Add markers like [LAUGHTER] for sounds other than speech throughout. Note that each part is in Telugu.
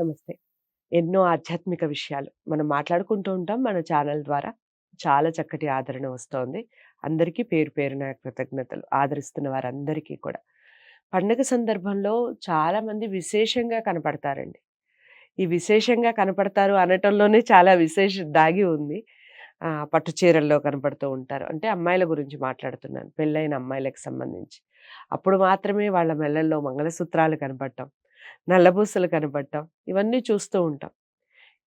నమస్తే. ఎన్నో ఆధ్యాత్మిక విషయాలు మనం మాట్లాడుకుంటూ ఉంటాం మన ఛానల్ ద్వారా. చాలా చక్కటి ఆదరణ వస్తోంది. అందరికీ పేరు పేరున కృతజ్ఞతలు. ఆదరిస్తున్న వారందరికీ కూడా. పండగ సందర్భంలో చాలామంది విశేషంగా కనపడతారండి. ఈ విశేషంగా కనపడతారు అనటంలోనే చాలా విశేష దాగి ఉంది. పట్టు చీరల్లో కనపడుతూ ఉంటారు. అంటే అమ్మాయిల గురించి మాట్లాడుతున్నాను. పెళ్ళైన అమ్మాయిలకు సంబంధించి. అప్పుడు మాత్రమే వాళ్ళ మెళ్ళల్లో మంగళసూత్రాలు కనపడటం, నల్లబూసలు కనబడటం ఇవన్నీ చూస్తూ ఉంటాం.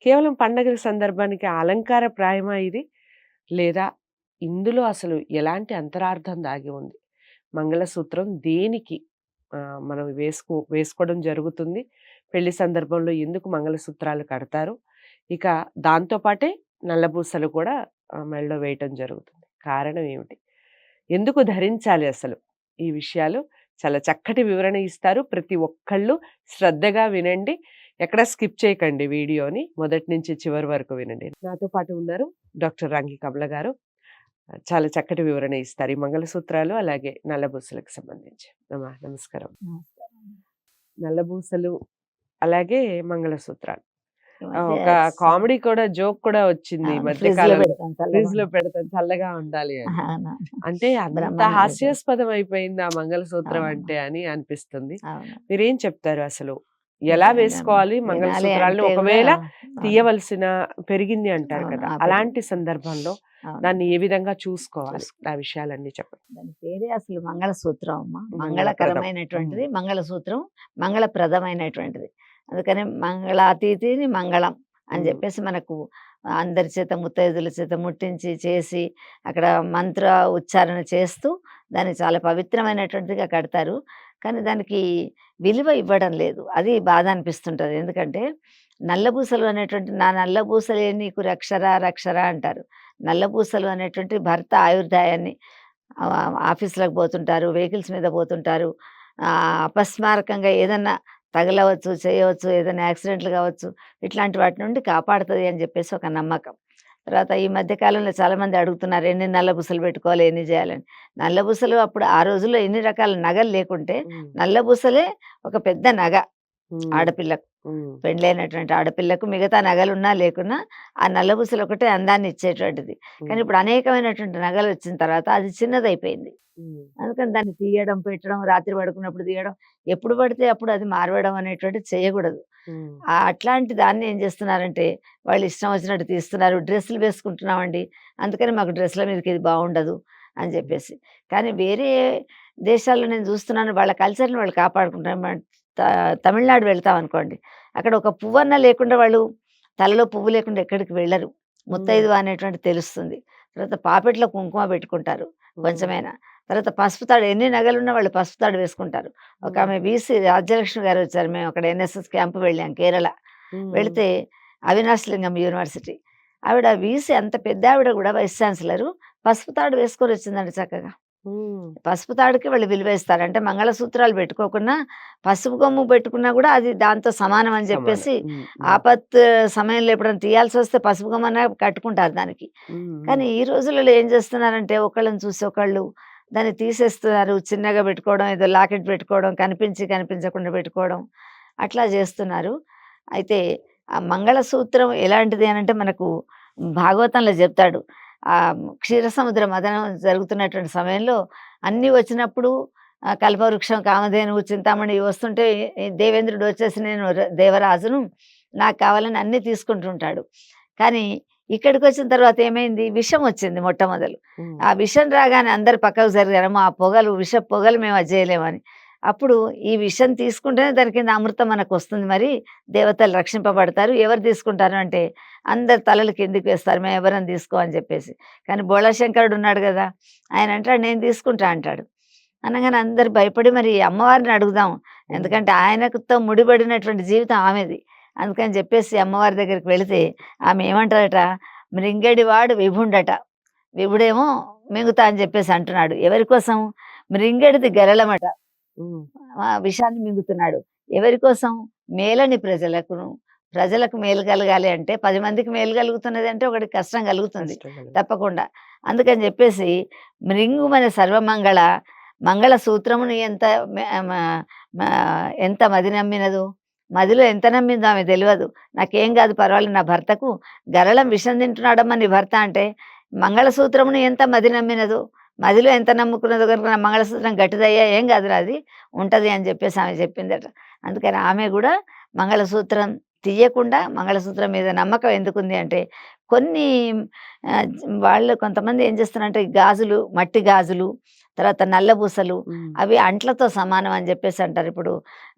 కేవలం పండగల సందర్భానికి అలంకార ప్రాయమా ఇది? లేదా ఇందులో అసలు ఎలాంటి అంతరార్థం దాగి ఉంది? మంగళసూత్రం దేనికి మనం వేసుకో వేసుకోవడం జరుగుతుంది? పెళ్ళి సందర్భంలో ఎందుకు మంగళసూత్రాలు కడతారు? ఇక దాంతో పాటే కూడా మెళ్ళలో మెడలో వేయటం జరుగుతుంది. కారణం ఏమిటి? ఎందుకు ధరించాలి అసలు? ఈ విషయాలు చాలా చక్కటి వివరణ ఇస్తారు. ప్రతి ఒక్కళ్ళు శ్రద్ధగా వినండి. ఎక్కడ స్కిప్ చేయకండి వీడియోని. మొదటి నుంచి చివరి వరకు వినండి. నాతో పాటు ఉన్నారు డాక్టర్ రంగి కమల గారు. చాలా చక్కటి వివరణ ఇస్తారు. ఈ మంగళసూత్రాలు అలాగే నల్లబూసలకు సంబంధించి. నమస్కారం. నల్లబూసలు అలాగే మంగళసూత్రాలు. ఒక కామెడీ కూడా జోక్ కూడా వచ్చింది. మధ్య కాలంలో. పెడతాం చల్లగా ఉండాలి. అంటే అంత. హాస్యాస్పదం అయిపోయింది ఆ మంగళసూత్రం. అంటే అని అనిపిస్తుంది. మీరేం చెప్తారు అసలు? ఎలా వేసుకోవాలి మంగళసూత్రాలను? ఒకవేళ. తీయవలసిన పెరిగింది అంటారు. కదా! అలాంటి సందర్భంలో. దాన్ని ఏ విధంగా చూసుకోవాలి? చూసుకో ఆ విషయాలన్నీ చెప్పండి. దాని పేరే అసలు మంగళసూత్రం అమ్మ. మంగళకరమైనటువంటిది. మంగళసూత్రం మంగళప్రదమైనటువంటిది. అందుకని మంగళాతీతిని మంగళం అని. చెప్పేసి మనకు అందరి చేత ముత్తైదుల చేత ముట్టించి చేసి అక్కడ మంత్ర ఉచ్చారణ చేస్తూ దాన్ని చాలా పవిత్రమైనటువంటిదిగా కడతారు. కానీ దానికి విలువ ఇవ్వడం లేదు. అది బాధ అనిపిస్తుంటది. ఎందుకంటే నల్లపూసలు అనేటువంటి నా నల్లపూసలే నీకు రక్షరా రక్షరా అంటారు. నల్లపూసలు అనేటువంటి భర్త ఆయుర్దాయాన్ని ఆఫీస్‌లకు పోతుంటారు. వెహికల్స్ మీద పోతుంటారు. అపస్మారకంగా ఏదన్నా తగలవచ్చు, చేయవచ్చు, ఏదైనా యాక్సిడెంట్లు కావచ్చు. ఇట్లాంటి వాటి నుండి కాపాడుతది అని చెప్పేసి ఒక నమ్మకం. తర్వాత ఈ మధ్య కాలంలో చాలామంది అడుగుతున్నారు ఎన్ని నల్లపూసలు పెట్టుకోవాలి? ఎన్ని చేయాలని? నల్లపూసలు అప్పుడు ఆ రోజుల్లో ఎన్ని రకాల నగలు లేకుంటే హ్మ్. నల్లపూసలే ఒక పెద్ద నగ. ఆడపిల్లకు. పెండ్లైనటువంటి ఆడపిల్లకు మిగతా నగలున్నా లేకున్నా ఆ నల్లపూసలు ఒకటే అందాన్ని ఇచ్చేటువంటిది. కానీ. ఇప్పుడు అనేకమైనటువంటి నగలు వచ్చిన తర్వాత అది చిన్నదైపోయింది. అందుకని దాన్ని తీయడం, పెట్టడం, రాత్రి పడుకున్నప్పుడు తీయడం, ఎప్పుడు పడితే అప్పుడు అది మారవడం అనేటువంటిది చేయకూడదు. అట్లాంటి దాన్ని ఏం చేస్తున్నారంటే వాళ్ళు ఇష్టం వచ్చినట్టు తీస్తున్నారు. డ్రెస్సులు వేసుకుంటున్నామండి. అందుకని మాకు డ్రెస్సుల మీదకి ఇది బావుండదు అని. చెప్పేసి. కానీ వేరే దేశాల్లో నేను చూస్తున్నాను వాళ్ళ కల్చర్‌ని వాళ్ళు కాపాడుకుంటారు. తమిళనాడు వెళ్తామనుకోండి. అక్కడ ఒక పువ్వన్నా లేకుండా వాళ్ళు తలలో పువ్వు లేకుండా ఎక్కడికి వెళ్ళరు. హ్మ్. ముత్తైదువ అనేటువంటిది తెలుస్తుంది. తర్వాత పాపెట్లో కుంకుమ పెట్టుకుంటారు. కొంచెమైనా. తర్వాత పసుపు తాడు ఎన్ని నగలున్నా వాళ్ళు పసుపు తాడు వేసుకుంటారు. ఒక. ఆమె వీసీ రాజ్యలక్ష్మి గారు వచ్చారు. మేము అక్కడ ఎన్ఎస్ఎస్ క్యాంప్ వెళ్ళాం కేరళ. వెళితే అవినాష్ లింగం యూనివర్సిటీ. ఆవిడ వీసీ అంత పెద్దావిడ కూడా వైస్ ఛాన్సలరు పసుపు తాడు వేసుకొని వచ్చిందండి చక్కగా. పసుపు తాడుకి వాళ్ళు విలువ ఇస్తారు. అంటే మంగళసూత్రాలు పెట్టుకోకున్నా పసుపు కొమ్ము పెట్టుకున్నా కూడా అది దాంతో సమానం అని. చెప్పేసి. ఆపత్ సమయంలో ఎప్పుడైనా తీయాల్సొస్తే పసుపు కొమ్మన్నా కట్టుకుంటారు దానికి. కానీ. ఈ రోజులలో ఏం చేస్తున్నారంటే ఒకళ్ళని చూసి ఒకళ్ళు దాన్ని తీసేస్తున్నారు. చిన్నగా పెట్టుకోవడం, ఏదో లాకెట్ పెట్టుకోవడం, కనిపించి కనిపించకుండా పెట్టుకోవడం అట్లా చేస్తున్నారు. అయితే ఆ మంగళసూత్రం ఎలాంటిది అనంటే మనకు భాగవతంలో చెప్తాడు. క్షీరసముద్ర మథనం జరుగుతున్నటువంటి సమయంలో అన్నీ వచ్చినప్పుడు కల్పవృక్షం, కామధేనువు, చింతామణి వస్తుంటే దేవేంద్రుడు వచ్చేసి నేను దేవరాజును నాకు కావాలని అన్నీ తీసుకుంటుంటాడు. కానీ ఇక్కడికొచ్చిన తర్వాత ఏమైంది విషం వచ్చింది మొట్టమొదలు. ఆ విషం రాగానే అందరూ పక్కకు జరిగారు. అమ్మో! ఆ పొగలు విషపు పొగలు మేము అది చేయలేమని. అప్పుడు ఈ విషయం తీసుకుంటేనే దాని కింద అమృతం మనకు వస్తుంది మరి దేవతలు రక్షింపబడతారు. ఎవరు తీసుకుంటారు అంటే అందరు తలలు కిందకి వేస్తారు. మేము ఎవరైనా తీసుకో అని చెప్పేసి. కానీ బోళాశంకరుడు ఉన్నాడు కదా ఆయన అంటాడు నేను తీసుకుంటా అంటాడు. అనగానే అందరు భయపడి మరి అమ్మవారిని అడుగుదాం. ఎందుకంటే ఆయనకుతో ముడిపడినటువంటి జీవితం ఆమెది. అందుకని చెప్పేసి అమ్మవారి దగ్గరికి వెళితే ఆమె ఏమంటారట మృంగడివాడు విభుండట. విభుడేమో మింగుతా అని చెప్పేసి అంటున్నాడు. ఎవరి కోసం? మృంగడిది గరళమట. విషాన్ని మింగుతున్నాడు. ఎవరి కోసం? మేలని ప్రజలకును. ప్రజలకు మేలు కలగాలి అంటే 10 మందికి మేలు కలుగుతున్నది అంటే ఒకడికి కష్టం కలుగుతుంది. తప్పకుండా. అందుకని చెప్పేసి మృంగుమన సర్వమంగళ మంగళ సూత్రమును ఎంత ఎంత మది నమ్మినదో మదిలో ఎంత నమ్మిందో ఆమె తెలియదు నాకేం కాదు పర్వాలేదు నా భర్తకు గరళం విషం తింటున్నాడమ్మా నీ భర్త అంటే మంగళసూత్రమును ఎంత మది నమ్మినదో మదిలో ఎంత నమ్ముకున్నదో కనుక మంగళసూత్రం గట్టిదయ్యా ఏం కాదురా అది ఉంటుంది అని చెప్పేసి ఆమె చెప్పిందట. అందుకని ఆమె కూడా మంగళసూత్రం తీయకుండా మంగళసూత్రం మీద నమ్మకం ఎందుకుంది అంటే కొన్ని వాళ్ళు కొంతమంది ఏం చేస్తున్నారంటే ఈ గాజులు మట్టి గాజులు తర్వాత నల్లబూసలు అవి అంట్లతో సమానం అని చెప్పేసి అంటారు. ఇప్పుడు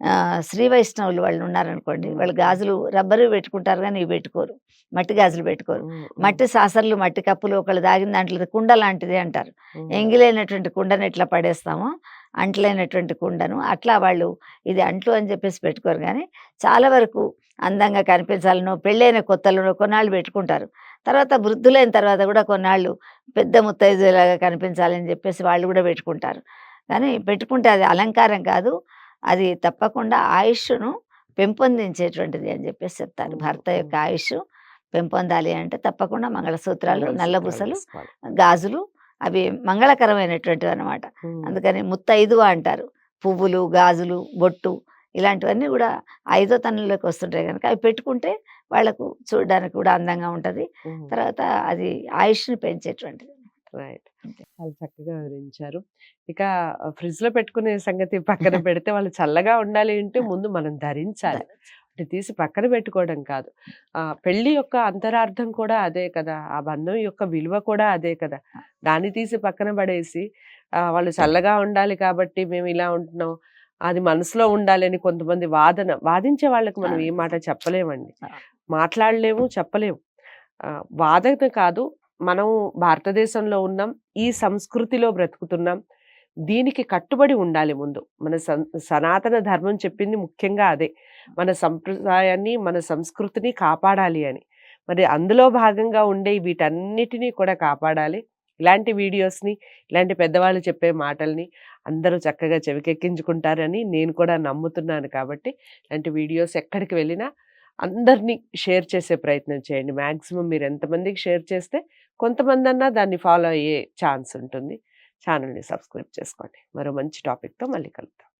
ఆ, శ్రీ వైష్ణవులు వాళ్ళు ఉన్నారనుకోండి వాళ్ళు గాజులు రబ్బరు పెట్టుకుంటారు కానీ ఇవి పెట్టుకోరు. మట్టి గాజులు పెట్టుకోరు. మట్టి సాసర్లు మట్టి కప్పులు ఒకళ్ళు దాగిన దాంట్లో కుండ లాంటిది అంటారు. ఎంగిలైనటువంటి కుండను ఎట్లా పడేస్తామో అంట్లైనటువంటి కుండను అట్లా వాళ్ళు ఇది అంట్లు అని చెప్పేసి పెట్టుకోరు కానీ చాలా వరకు అందంగా కనిపించాలనో పెళ్ళైన కొత్తలను కొన్నాళ్ళు పెట్టుకుంటారు తర్వాత వృద్ధులైన తర్వాత కూడా కొన్నాళ్ళు పెద్ద ముత్తైదులాగా కనిపించాలని చెప్పేసి వాళ్ళు కూడా పెట్టుకుంటారు కానీ పెట్టుకుంటే అది అలంకారం కాదు అది తప్పకుండా ఆయుష్ను పెంపొందించేటువంటిది అని చెప్పేసి చెప్తారు భర్త. యొక్క ఆయుష్ పెంపొందాలి అంటే తప్పకుండా మంగళసూత్రాలు నల్లబుసలు. గాజులు అవి మంగళకరమైనటువంటివి అనమాట అందుకని ముత్తైదు అంటారు. పువ్వులు గాజులు బొట్టు ఇలాంటివన్నీ కూడా ఐదో తనంలోకి వస్తుంటాయి కనుక అవి పెట్టుకుంటే వాళ్ళకు చూడడానికి కూడా అందంగా ఉంటుంది. తర్వాత అది ఆయుష్ని పెంచేటువంటిది. రైట్. చాలా చక్కగా వివరించారు. ఇక ఫ్రిడ్జ్లో పెట్టుకునే సంగతి పక్కన [LAUGHS] పెడితే వాళ్ళు చల్లగా ఉండాలి అంటే [LAUGHS] ముందు మనం ధరించాలి. అంటే తీసి పక్కన పెట్టుకోవడం కాదు. ఆ పెళ్ళి యొక్క అంతరార్థం కూడా అదే కదా! ఆ బంధం యొక్క విలువ కూడా అదే కదా! దాన్ని తీసి పక్కన పడేసి వాళ్ళు చల్లగా ఉండాలి కాబట్టి మేము ఇలా ఉంటున్నాం అది మనసులో ఉండాలి అని కొంతమంది వాదన వాదించే వాళ్ళకి మనం ఏ మాట చెప్పలేమండి. మాట్లాడలేము చెప్పలేము. వాదన కాదు మనం భారతదేశంలో ఉన్నాం ఈ సంస్కృతిలో బ్రతుకుతున్నాం దీనికి కట్టుబడి ఉండాలి ముందు. మన సనాతన ధర్మం చెప్పింది ముఖ్యంగా అదే. మన సంప్రదాయాన్ని మన సంస్కృతిని కాపాడాలి అని. మరి అందులో భాగంగా ఉండే వీటన్నిటినీ కూడా కాపాడాలి. ఇలాంటి వీడియోస్ని ఇలాంటి పెద్దవాళ్ళు చెప్పే మాటల్ని అందరూ చక్కగా చెవికెక్కించుకుంటారని నేను కూడా నమ్ముతున్నాను కాబట్టి ఇలాంటి వీడియోస్ ఎక్కడికి వెళ్ళినా అందరినీ షేర్ చేసే ప్రయత్నం చేయండి. మ్యాక్సిమం మీరు ఎంతమందికి షేర్ చేస్తే కొంతమంది అన్నా దాన్ని ఫాలో అయ్యే ఛాన్స్ ఉంటుంది. ఛానల్ని సబ్స్క్రైబ్ చేసుకోండి. మరో మంచి టాపిక్తో మళ్ళీ కలుద్దాం.